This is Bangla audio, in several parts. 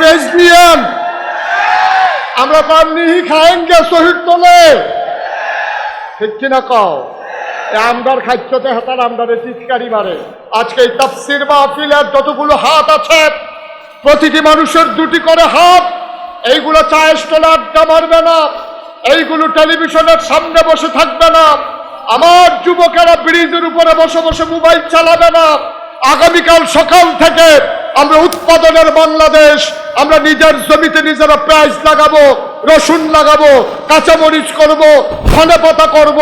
ফেস নিয়েন। আমরা শহীদ তোলে। ঠিক কিনা কও? আমদার হাতার আজকে এই তাফসির মাহফিলের যতগুলো হাত আছে, প্রতিটি মানুষের দুটি করে হাত। এইগুলো চায়ের স্টলে আড্ডা মারবে না, এইগুলো টেলিভিশনের সামনে বসে থাকবে না। আমার যুবকেরা ব্রিজের উপরে বসে বসে মোবাইল চালাবে না। আগামীকাল সকাল থেকে আমরা উৎপাদনের বাংলাদেশ, আমরা নিজের জমিতে নিজেরা প্রাইস লাগাবো, রসুন লাগাবো, কাঁচামরিচ করব, ধনে পাতা করব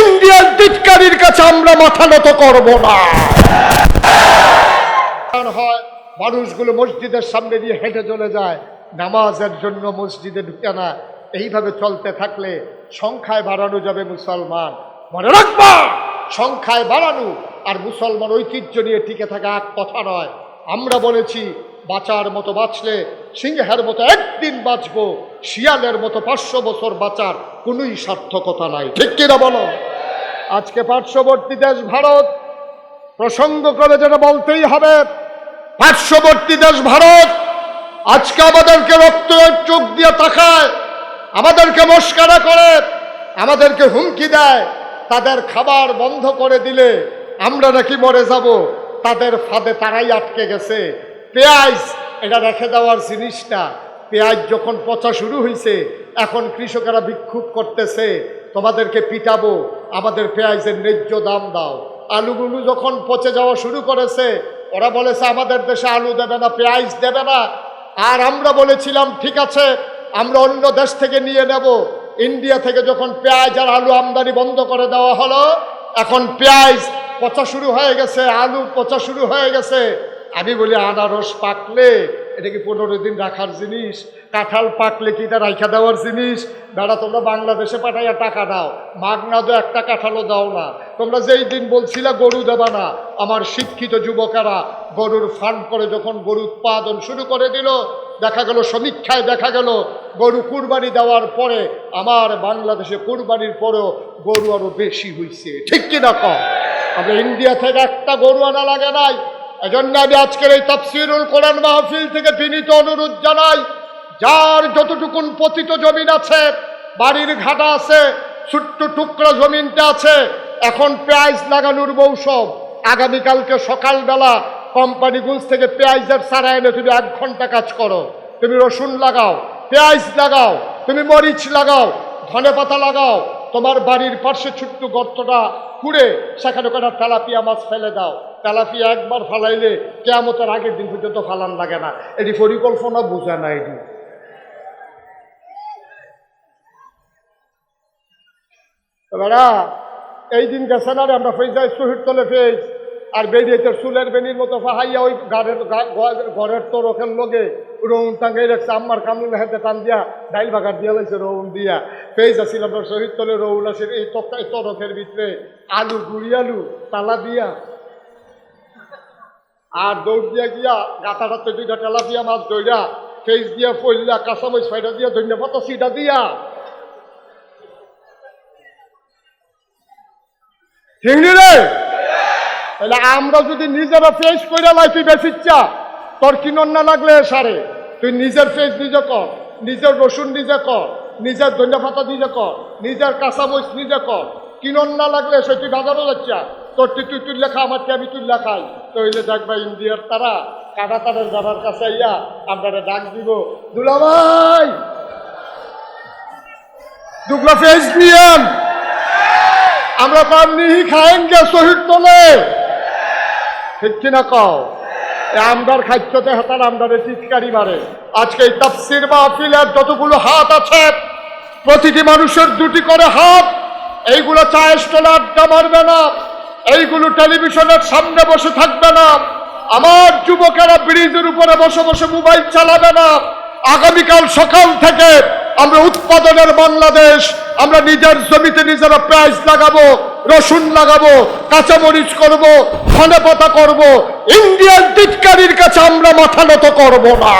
ইন্ডিয়ান টিটকারির কাছে আমরা মাথা নত করব না। হয়, মানুষগুলো মসজিদের সামনে দিয়ে হেঁটে চলে যায়, নামাজের জন্য মসজিদে ঢুকে না। এইভাবে চলতে থাকলে সংখ্যায় বাড়ানো যাবে মুসলমান। মনে রাখবা! সংখ্যায় বাড়ানো আর মুসলমান ঐতিহ্য নিয়ে টিকে থাকা এক কথা নয়। আমরা বলেছি, বাঁচার মতো বাঁচলে সিংহের মতো একদিন বাঁচবো, শিয়ালের মতো পাঁচশো বছর বাঁচার কোনোই সার্থকতা নাই। ঠিক কিনা বলো? আজকে পার্শ্ববর্তী দেশ ভারত, প্রসঙ্গ করে যেটা বলতেই হবে, পার্শ্ববর্তী দেশ ভারত, আজকে আমাদেরকে রক্ত চোখ দিয়ে তাকায়, আমাদেরকে মস্কারা করে, আমাদেরকে হুমকি দেয় তাদের খাবার বন্ধ করে দিলে আমরা নাকি মরে যাব। তাদের ফাঁদে তারাই আটকে গেছে। পেঁয়াজ, এটা রেখে দেওয়ার জিনিসটা পেঁয়াজ যখন পচা শুরু হয়েছে এখন কৃষকেরা বিক্ষোভ করতেছে, তোমাদেরকে পিটাবো, আমাদের পেঁয়াজের ন্যায্য দাম দাও। আলুগুলো যখন পচে যাওয়া শুরু করেছে, ওরা বলেছে, আমাদের দেশে আলু দেবে না, পেঁয়াজ দেবে না। আর আমরা বলেছিলাম, ঠিক আছে, আমরা অন্য দেশ থেকে নিয়ে নেব। ইন্ডিয়া থেকে যখন পেঁয়াজ আর আলু আমদানি বন্ধ করে দেওয়া হলো, এখন পেঁয়াজ পচা শুরু হয়ে গেছে, আলু পচা শুরু হয়ে গেছে। আমি বলি, আনারস পাকলে, এটা কি পনেরো দিন রাখার জিনিস? কাঁঠাল পাকলে কি এটা রাইখা দেওয়ার জিনিস? বেড়া, তোমরা বাংলাদেশে পাঠাইয়া টাকা দাও। মাগনা দো একটা কাঁঠালও দাও না। তোমরা যেই দিন বলছিলে গরু দেবা না, আমার শিক্ষিত যুবকেরা গরুর ফার্ম করে যখন গরু উৎপাদন শুরু করে দিল, দেখা গেল, সমীক্ষায় দেখা গেল গরু কুরবানি দেওয়ার পরে আমার বাংলাদেশে কুরবানির পরেও গরু আরও বেশি হইছে। ঠিক কিনা কম আমরা ইন্ডিয়া থেকে একটা গরু আনা লাগে নাই। এজন্য আমি আজকের এই তফসিরুল কোরআন মাহফিল থেকে বিনীত অনুরোধ জানাই, যার যতটুকুন পতিত জমিন আছে, বাড়ির ঘাটা আছে, ছোট্ট টুকরা জমিনটা আছে, এখন পেঁয়াজ লাগানোর মৌসুম। আগামীকালকে সকালবেলা কোম্পানিগুলো থেকে পেঁয়াজের সারা এনে তুমি এক ঘণ্টা কাজ করো। তুমি রসুন লাগাও পেঁয়াজ লাগাও, তুমি মরিচ লাগাও, ধনে পাতা লাগাও, তোমার বাড়ির পাশে ছোট্ট গর্তটা খুঁড়ে সেখানে ওখানে তেলাপিয়া মাছ ফেলে দাও। তেলাপিয়া একবার ফালাইলে কেয়ামতের আগের দিন পর্যন্ত ফালান লাগে না। এটি পরিকল্পনা বোঝা না এটি। বেড়া, এই দিন গেছে না আমরা ফেজ যাই শহীদ তলে ফেজ আর বেরিয়ে তোর চুলের বেনির মতো ফাহাইয়া ওই গাড়ের ঘরের তোর ওখান রৌন টাঙ্গাই রাখছে, আম্মার কামড়ে হাতে টান দিয়া ডাইল বাগার দিয়া লাগছে রৌন দিয়া। ফেজ আছিল আমরা শহীদ তলে রৌন আছে এই তক্তা এই তরফের ভিতরে আলু, গুড়ি আলু, তালা দিয়া। আর দৌড় দিয়া গিয়া গাতাটাতে দুইটা টেলা দিয়া মাছ দইরা ফেজ দিয়া ফইলা কাঁচামরিচ ফাইটা দিয়া ধন্যবাদ সিটা দিয়া। চিংড়ি রে! তাহলে আমরা যদি নিজেরা ফেস করে লাই তুই বেশিচ্ছা তোর কিনন না লাগলে সারে? তুই নিজের ফেস নিজে কর, নিজের রসুন নিজে কর, নিজের ধনিয়া পাতা নিজে কর, নিজের কাঁচামরিচ নিজে কর। কিনন না লাগলে সে তুই বাজারও যাচ্ছা। তোর তুই তুই তুই লেখা, আমার আমি তুই লেখাই? তৈলে দেখবা ইন্ডিয়ার তারা, কাটা তাদের যাবার কাছে ইয়া আপনারা ডাক দিব। দুলাভাই দুগলা ফেস নিয়েন। আমরা পান নিহি খায়েঙ্গে শহীদ তোলে। ঠিক কিনা কও? আমদার খাদ্যতে হাতার আমদারে চিৎকারি মারে। আজকে এই তাফসির মাহফিলের যতগুলো হাত আছে, প্রতিটি মানুষের দুটি করে হাত, এইগুলো চায়ের স্টলে আড্ডা মারবে না, এইগুলো টেলিভিশনের সামনে বসে থাকবে না, আমার যুবকেরা ব্রিজের উপরে বসে বসে মোবাইল চালাবে না। আগামীকাল সকাল থেকে আমরা উৎপাদনের বাংলাদেশ, আমরা নিজের জমিতে নিজেরা প্রাইস লাগাবো। রসুন লাগাবো, কাঁচামরিচ করব, ধনে পাতা করব, ইন্ডিয়ান টিটকারির কাছে আমরা মাথা নত করব না।